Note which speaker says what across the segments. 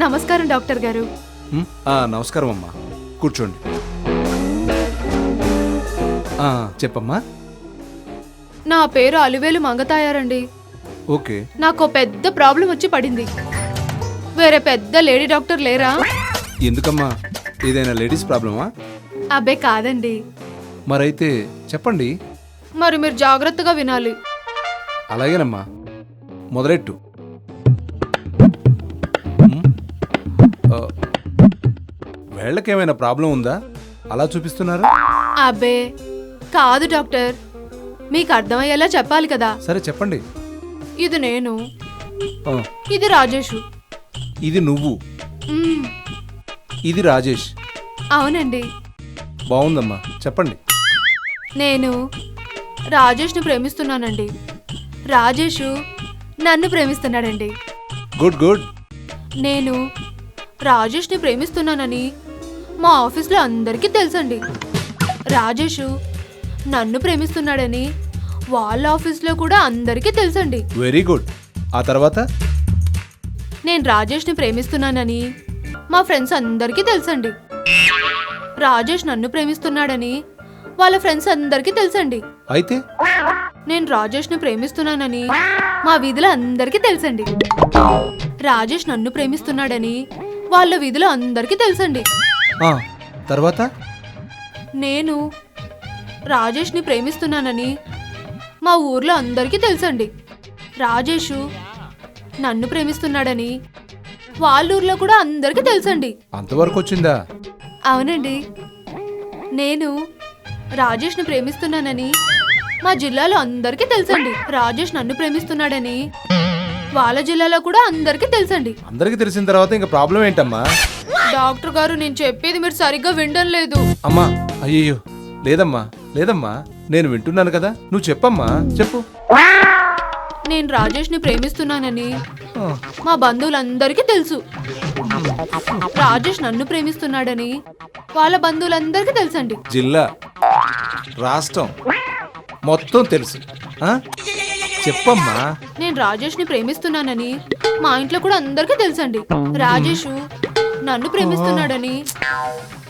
Speaker 1: నమస్కారం డాక్టర్ గారు.
Speaker 2: ఉమ్, ఆ, నమస్కారం అమ్మా. కూర్చోండి. ఆ, చెప్పమ్మా.
Speaker 1: నా పేరు అలివేలు మంగతాయారండి.
Speaker 2: ఓకే.
Speaker 1: నాకు ఓ పెద్ద ప్రాబ్లం వచ్చి పడింది. వేరే పెద్ద లేడీ డాక్టర్ లేరా?
Speaker 2: ఎందుకమ్మా? ఏదైనా లేడీస్ ప్రాబ్లమా?
Speaker 1: అబ్బే కాదండి.
Speaker 2: మరైతే చెప్పండి.
Speaker 1: మరి మీరు జాగ్రత్తగా వినాలి.
Speaker 2: అలాగేనమ్మా. మొదలెట్టు. వేళ్ళకేమైనా ప్రాబ్లం ఉందా? అలా చూపిస్తున్నారు?
Speaker 1: అబ్బే కాదు డాక్టర్. మీకు అర్థమయ్యేలా చెప్పాలి కదా.
Speaker 2: సరే చెప్పండి.
Speaker 1: ఇది నేను.
Speaker 2: ఆ,
Speaker 1: ఇది రాజేషు.
Speaker 2: ఇది నువ్వు. ఇది రాజేష్.
Speaker 1: అవునండి.
Speaker 2: బాగుందమ్మా చెప్పండి.
Speaker 1: నేను రాజేష్ని ప్రేమిస్తున్నానండి. రాజేషు నన్ను ప్రేమిస్తున్నాడండి.
Speaker 2: Good good.
Speaker 1: నేను రాజేష్ని ప్రేమిస్తున్నానని మా ఆఫీస్లో అందరికీ తెలుసండి. రాజేషు నన్ను ప్రేమిస్తున్నాడని వాళ్ళ ఆఫీస్లో కూడా అందరికీ తెలుసండి.
Speaker 2: Very good. ఆ తర్వాత?
Speaker 1: నేను రాజేష్ని ప్రేమిస్తున్నానని మా ఫ్రెండ్స్ అందరికీ తెలుసండి. రాజేష్ నన్ను ప్రేమిస్తున్నాడని వాళ్ళ ఫ్రెండ్స్ అందరికీ తెలుసండి.
Speaker 2: అయితే?
Speaker 1: నేను రాజేష్ని ప్రేమిస్తున్నానని మా వీధిలో అందరికీ తెలుసండి. రాజేష్ నన్ను ప్రేమిస్తున్నాడని వాళ్ళ వీధిలో అందరికీ తెలుసండి.
Speaker 2: ఆ, తర్వాత?
Speaker 1: నేను రాజేష్ని ప్రేమిస్తున్నానని మా ఊర్లో అందరికీ తెలుసండి. రాజేషు నన్ను ప్రేమిస్తున్నాడని వాళ్ళ ఊర్లో కూడా అందరికీ తెలుసండి.
Speaker 2: అంతవరకు వచ్చిందా
Speaker 1: అవునండి. నేను రాజేష్ని ప్రేమిస్తున్నానని మా జిల్లాలో అందరికీ తెలుసండి. రాజేష్ నన్ను ప్రేమిస్తున్నాడని వాళ్ళ జిల్లాలో కూడా అందరికీ తెలుసండి.
Speaker 2: అందరికి తెలిసిన తర్వాత ఇంకా ప్రాబ్లం ఏంటమ్మా?
Speaker 1: డాక్టర్ గారు నేను చెప్పేది మీరు సరిగ్గా వినడం లేదు.
Speaker 2: అమ్మా అయ్యయ్యో లేదమ్మా లేదమ్మా నేను వింటున్నాను కదా నువ్వు చెప్పమ్మా చెప్పు.
Speaker 1: నేను రాజేష్ని ప్రేమిస్తున్నానని
Speaker 2: ఆ,
Speaker 1: మా బంధువులందరికీ తెలుసు. రాజేష్ నన్ను ప్రేమిస్తున్నాడని వాళ్ళ బంధువులందరికీ తెలుసండి.
Speaker 2: జిల్లా రాష్ట్రం మొత్తం తెలుసు. ఆ? చెప్పమ్మా.
Speaker 1: నేను రాజేష్ని ప్రేమిస్తున్నానని మా ఇంట్లో కూడా అందరికీ తెలుసండి. రాజేష్ నన్ను ప్రేమిస్తున్నాడని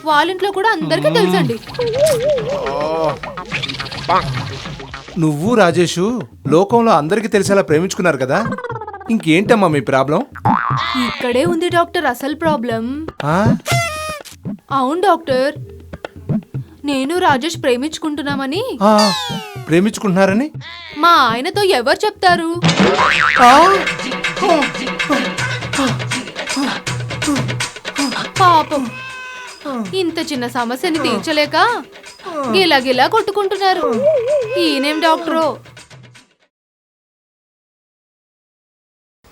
Speaker 1: వాళ్ళ ఇంట్లో కూడా అందరికీ తెలుసండి.
Speaker 2: నువ్వు రాజేషు లోకంలో అందరికీ తెలిసేలా ప్రేమించుకున్నారు కదా? ఇంకేంటమ్మా మీ ప్రాబ్లం?
Speaker 1: ఇక్కడే ఉంది డాక్టర్ అసలు ప్రాబ్లం.
Speaker 2: ఆ?
Speaker 1: అవును డాక్టర్. నేను రాజేష్ ప్రేమించుకుంటున్నామని.
Speaker 2: ఆ, ప్రేమించుకుంటున్నారని?
Speaker 1: మా ఆయనతో ఎవరు చెప్తారు? పాపం. ఇంత చిన్న సమస్యని తీర్చలేక గిలా కొట్టుకుంటున్నారు. ఈయనేం doctor?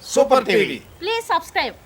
Speaker 3: Super TV.
Speaker 4: Please subscribe.